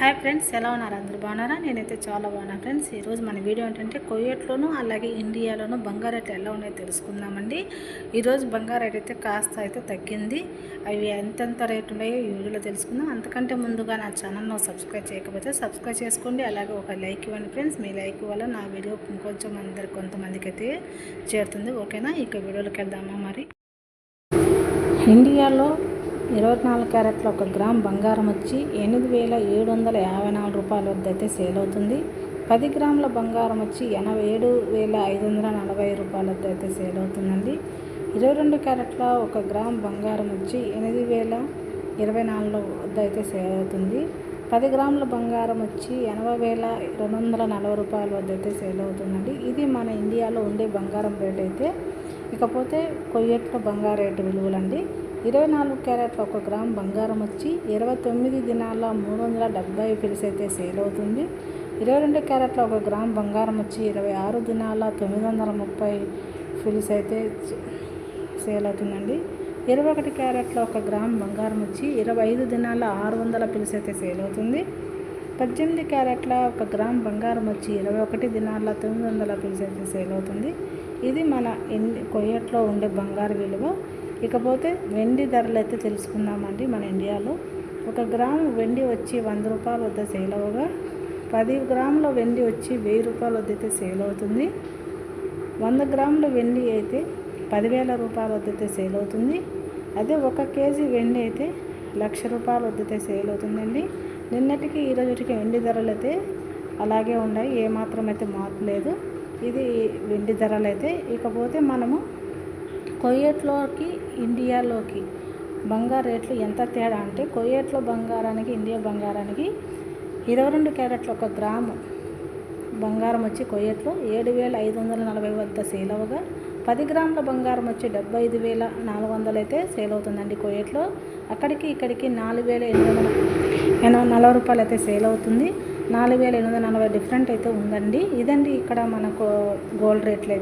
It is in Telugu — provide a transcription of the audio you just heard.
హాయ్ ఫ్రెండ్స్ ఎలా ఉన్నారు అందరూ? బాగున్నారా? నేనైతే చాలా బాగున్నాను ఫ్రెండ్స్. ఈరోజు మన వీడియో ఏంటంటే కొయ్యట్లోను అలాగే ఇండియాలోను బంగారు రేట్లు ఎలా ఉన్నాయో తెలుసుకుందామండి. ఈరోజు బంగారు రేట్ అయితే కాస్త అయితే తగ్గింది. అవి ఎంతెంత రేట్ ఉన్నాయో ఈ వీడియోలో తెలుసుకుందాం. అంతకంటే ముందుగా నా ఛానల్ను సబ్స్క్రైబ్ చేయకపోతే సబ్స్క్రైబ్ చేసుకోండి. అలాగే ఒక లైక్ ఇవ్వండి ఫ్రెండ్స్. మీ లైక్ వల్ల నా వీడియో ఇంకొంచెం అందరికి కొంతమందికి అయితే చేరుతుంది. ఓకేనా? ఇక వీడియోలోకి వెళ్దామా మరి? ఇండియాలో ఇరవై నాలుగు క్యారెట్ల ఒక గ్రామ్ బంగారం వచ్చి ఎనిమిది వేల ఏడు వందల యాభై నాలుగు రూపాయల వద్ద అయితే సేల్ అవుతుంది. పది గ్రాముల బంగారం వచ్చి ఎనభై ఏడు వేల ఐదు వందల నలభై రూపాయల వద్ద అయితే సేల్ అవుతుందండి. ఇరవై రెండు క్యారెట్ల ఒక గ్రామ్ బంగారం వచ్చి ఎనిమిది వేల ఇరవై నాలుగు వద్ద అయితే సేల్ అవుతుంది. పది గ్రాముల బంగారం వచ్చి ఎనభై వేల రెండు వందల నలభై రూపాయల వద్ద అయితే సేల్ అవుతుందండి. ఇది మన ఇండియాలో ఉండే బంగారం రేట్ అయితే. ఇకపోతే కొయ్యట్ల బంగారు రేటు విలువలండి. ఇరవై నాలుగు క్యారెట్ల ఒక గ్రామ్ బంగారం వచ్చి ఇరవై తొమ్మిది దినాల మూడు వందల డెబ్బై ఫిల్స్ అయితే సేల్ అవుతుంది. ఇరవై రెండు క్యారెట్ల ఒక గ్రామ్ బంగారం వచ్చి ఇరవై ఆరు దినాల తొమ్మిది వందల ముప్పై ఫిల్స్ అయితే సేల్ అవుతుందండి. ఇరవై ఒకటి క్యారెట్ల ఒక గ్రామ్ బంగారం వచ్చి ఇరవై ఐదు దినాల ఆరు వందల పిల్స్ అయితే సేల్ అవుతుంది. పద్దెనిమిది క్యారెట్ల ఒక గ్రామ్ బంగారం వచ్చి ఇరవై ఒకటి దినాల తొమ్మిది వందల పిల్స్ అయితే సేల్ అవుతుంది. ఇది మన ఇండి కొయ్యట్లో ఉండే బంగారు విలువ. ఇకపోతే వెండి ధరలు అయితే తెలుసుకుందామండి మన ఇండియాలో. ఒక గ్రాము వెండి వచ్చి వంద రూపాయల వద్ద సేల్ అవ్వగా పది గ్రాముల వెండి వచ్చి వెయ్యి రూపాయల వద్ద అయితే సేల్ అవుతుంది. వంద గ్రాముల వెండి అయితే పదివేల రూపాయల వద్ద అయితే సేల్ అవుతుంది. అదే ఒక కేజీ వెండి అయితే లక్ష రూపాయల వద్ద అయితే సేల్ అవుతుందండి. నిన్నటికి ఈ రోజుకి వెండి ధరలు అయితే అలాగే ఉన్నాయి. ఏమాత్రం అయితే మార్పు లేదు. ఇది వెండి ధరలు అయితే. ఇకపోతే మనము కొయ్యట్లోకి ఇండియాలోకి బంగారు రేట్లు ఎంత తేడా అంటే కొయ్యట్లో బంగారానికి ఇండియా బంగారానికి ఇరవై రెండు క్యారెట్ల ఒక గ్రాము బంగారం వచ్చి కొయ్యట్లో ఏడు వేల ఐదు వందల నలభై వద్ద సేల్ అవ్వగా పది గ్రాముల బంగారం వచ్చి డెబ్బై ఐదు వేల నాలుగు వందలు అయితే సేల్ అవుతుందండి కొయ్యట్లో. అక్కడికి ఇక్కడికి నాలుగు వేల ఎనిమిది వందల ఎనభై నలభై రూపాయలు అయితే సేల్ అవుతుంది. నాలుగు వేల ఎనిమిది వందల నలభై డిఫరెంట్ అయితే ఉందండి. ఇదండి ఇక్కడ మనకు గోల్డ్ రేట్లు అయితే